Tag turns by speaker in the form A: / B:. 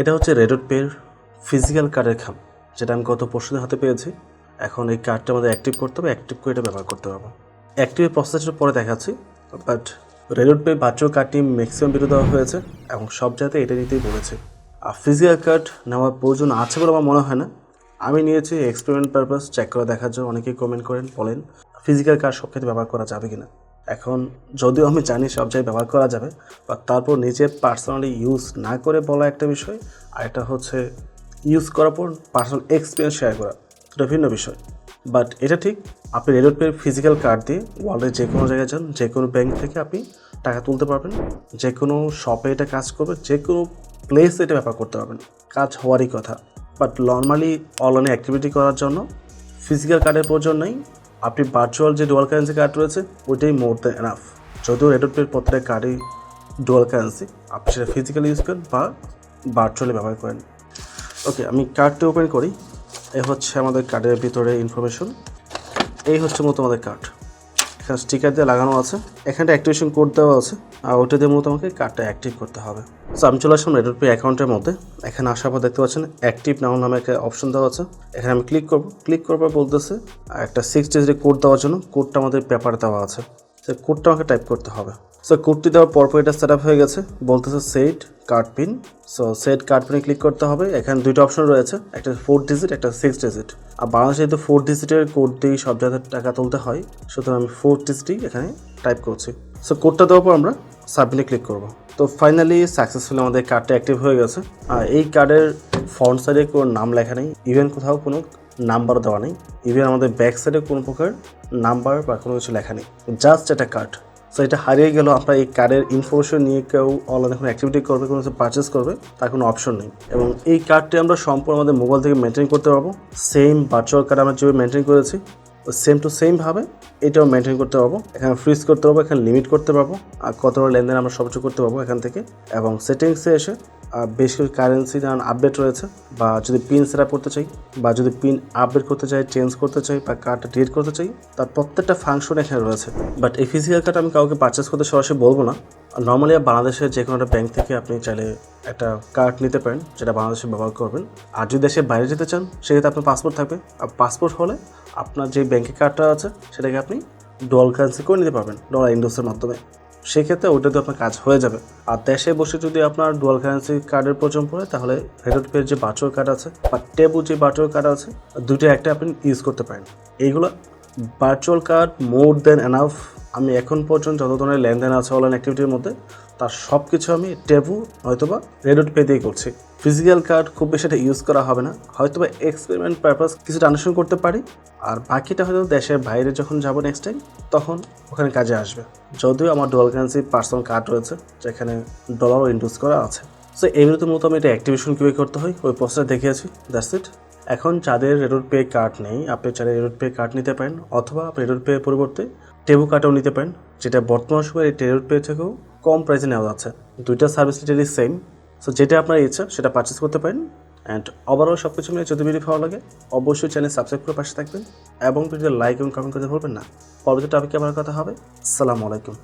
A: এটা হচ্ছে রেডট পের ফিজিক্যাল কার্ডের খাম, যেটা আমি গত পরশু দিন হাতে পেয়েছি। এখন এই কার্ডটা আমাদের অ্যাক্টিভ করতে হবে, অ্যাক্টিভ করে এটা ব্যবহার করতে হবে। অ্যাক্টিভের প্রসেসটা পরে দেখাচ্ছি বাট রেডট পে ভার্চুয়াল কার্ডটি ম্যাক্সিমাম বিরোধ দেওয়া হয়েছে এবং সব জায়গাতে এটা নিতেই বলেছে। আর ফিজিক্যাল কার্ড নেওয়ার প্রয়োজন আছে বলে আমার মনে হয় না। আমি নিয়েছি এক্সপেরিমেন্ট পারপাস চেক করে দেখার জন্য অনেকেই কমেন্ট করেন, বলেন ফিজিক্যাল কার্ড সব ক্ষেত্রে ব্যবহার করা যাবে কিনা। এখন যদিও আমি জানি সব জায়গায় ব্যবহার করা যাবে বা তারপর নিজে পার্সোনালি ইউজ না করে বলা একটা বিষয়, আর এটা হচ্ছে ইউজ করার পর পার্সোনাল এক্সপিরিয়েন্স শেয়ার করা এটা ভিন্ন বিষয়। বাট এটা ঠিক, আপনি রেডট পের ফিজিক্যাল কার্ড দিয়ে ওয়ার্ল্ডের যে কোনো জায়গায় যান যে কোনো ব্যাংক থেকে আপনি টাকা তুলতে পারবেন যে কোনো শপে এটা কাজ করবে যে কোনো প্লেসে এটা ব্যাপার করতে পারবেন, কাজ হওয়ারই কথা। বাট নর্মালি অনলাইনে অ্যাক্টিভিটি করার জন্য ফিজিক্যাল কার্ডের প্রয়োজন নেই আপনি ভার্চুয়াল যে ডুয়াল কারেন্সি কার্ড রয়েছে, ওইটাই মোর দ্যান এনাফ যদিও রেডট পের প্রত্যেকটা কার্ডই ডুয়াল কারেন্সি আপনি সেটা ফিজিক্যালি ইউজ করেন বা ভার্চুয়ালি ব্যবহার করেন। ওকে আমি কার্ডটি ওপেন করি। এ হচ্ছে আমাদের কার্ডের ভিতরে ইনফরমেশন এই হচ্ছে মতো আমাদের কার্ড এখানে স্টিকার দিয়ে লাগানো আছে। এখানে অ্যাক্টিভেশন কোড দেওয়া আছে, আর ওটা দিয়ে মতো আমাকে কার্ডটা অ্যাক্টিভ করতে হবে। সো আমি চলে আসলাম রেডট পে অ্যাকাউন্টের মধ্যে। এখানে আসার পর দেখতে পাচ্ছেন অ্যাক্টিভ নাও নামে একটা অপশন দেওয়া আছে। এখানে আমি ক্লিক করব ক্লিক করার পর বলতেছে একটা সিক্স ডিজিটের কোড দেওয়ার জন্য কোডটা আমাদের পেপার দেওয়া আছে। সে কোডটা আমাকে টাইপ করতে হবে। সো কোডটি দেওয়ার পরপর এটা সেট হয়ে গেছে। বলতেছে set card pin so set card পিনে ক্লিক করতে হবে। এখানে দুইটা অপশন রয়েছে। একটা ফোর ডিজিট একটা সিক্স ডিজিট আর বাংলাদেশে যেহেতু ফোর ডিজিটের কোড দিয়েই সব জায়গায় টাকা তুলতে হয়, সুতরাং আমি ফোর ডিজিটই এখানে টাইপ করছি। সো কোডটা দেওয়ার পর আমরা সাবমিটে ক্লিক করব। তো ফাইনালি সাকসেসফুলি আমাদের কার্ডটা অ্যাক্টিভ হয়ে গেছে। আর এই কার্ডের ফ্রন্ট সাইডে কোনো নাম লেখা নেই। ইভেন কোথাও কোনো নাম্বার দেওয়া নেই। ইভেন আমাদের ব্যাক সাইডে কোনো প্রকার নাম্বার বা কোনো কিছু লেখা নেই। জাস্ট একটা কার্ড সো এটা হারিয়ে গেল আমরা এই কার্ডের ইনফরমেশন নিয়ে কেউ অনলাইনে কোনো অ্যাক্টিভিটি করবে, কোনো কিছু পারচেস করবে, তার কোনো অপশন নেই। এবং এই কার্ডটি আমরা সম্পূর্ণ আমাদের মোবাইল থেকে মেনটেন করতে পারব। সেম ভার্চুয়াল কার্ড আমরা যেভাবে মেনটেন করেছি সেম টু সেমভাবে এটাও মেনটেন করতে পারব। এখানে ফ্রিজ করতে পারব, এখানে লিমিট করতে পারব, আর কতটা লেনদেন আমরা সবকিছু করতে পারব এখান থেকে। এবং সেটিংসে এসে বেশ কিছু কারেন্সি যেমন আপডেট রয়েছে বা যদি পিন সেট করতে চাই বা যদি পিন আপডেট করতে চাই চেঞ্জ করতে চাই বা কার্ডটা ডিলিট করতে চাই, তার প্রত্যেকটা ফাংশন এখানে রয়েছে। বাট এই ফিজিক্যাল কার্ড আমি কাউকে পারচেস করতে সরাসরি বলব না। নর্মালি বাংলাদেশের যে কোনো একটা ব্যাংক থেকে আপনি চাইলে একটা কার্ড নিতে পারেন, যেটা বাংলাদেশে ব্যবহার করবেন। আর যদি দেশের বাইরে যেতে চান, সেক্ষেত্রে আপনার পাসপোর্ট থাকবে। আর পাসপোর্ট হলে আপনার যে ব্যাংকের কার্ডটা আছে, সেটাকে আপনি ডল কারেন্সি করে নিতে পারবেন ডলার ইন্ডোসের মাধ্যমে। সেক্ষেত্রে তো আপনার কাজ হয়ে যাবে। আর দেশে বসে যদি আপনার ডুয়াল কারেন্সি কার্ডের প্রয়োজন পড়ে, তাহলে ফেরত পের যে বাটুয়ার কার্ড আছে বা টেবু যে বাটুয়ার কার্ড আছে দুটো একটা আপনি ইউজ করতে পারেন। এইগুলো virtual card more than enough আমি এখন পর্যন্ত যত ধরনের লেনদেন আছে অনলাইন অ্যাক্টিভিটির মধ্যে তার সব কিছু আমি টেবু হয়তোবা রেডট পে দিয়ে করছি। ফিজিক্যাল কার্ড খুব বেশি এটা ইউজ করা হবে না। হয়তোবা এক্সপেরিমেন্ট পারপাস কিছু ট্রানজাকশন করতে পারি। আর বাকিটা হয়তো দেশের বাইরে যখন যাব নেক্সট টাইম তখন ওখানে কাজে আসবে। যদিও আমার ডলার কারেন্সি পার্সোনাল কার্ড রয়েছে, যেখানে ডলারও ইন্ডুস করা আছে। সো এই ভিডিওতে মতো আমি এটা অ্যাক্টিভেশন কীভাবে করতে হয়, ওই প্রসেসটা দেখিয়েছি দ্যাটস ইট এখন যাদের রেডট পে কার্ড নেই, আপনি চাইলে রেডট পে কার্ড নিতে পারেন, অথবা আপনি রেডট পে পরিবর্তে টেবু কার্ডও নিতে পারেন, যেটা বর্তমান সময়ে এই রেডট পে থেকেও কম প্রাইসে নেওয়া যাচ্ছে। দুইটা সার্ভিস লিটারই সেম সো যেটা আপনার ইচ্ছা, সেটা পারচেস করতে পারেন। অ্যান্ড ওভারঅল সব কিছু মিলে যদি ভিডিও ভালো লাগে, অবশ্যই চ্যানেল সাবস্ক্রাইব করে পাশে থাকবেন। এবং ভিডিও লাইক এবং কমেন্ট করতে ভুলবেন না। পরবর্তী টপিকে আমার কথা হবে। সালাম আলাইকুম।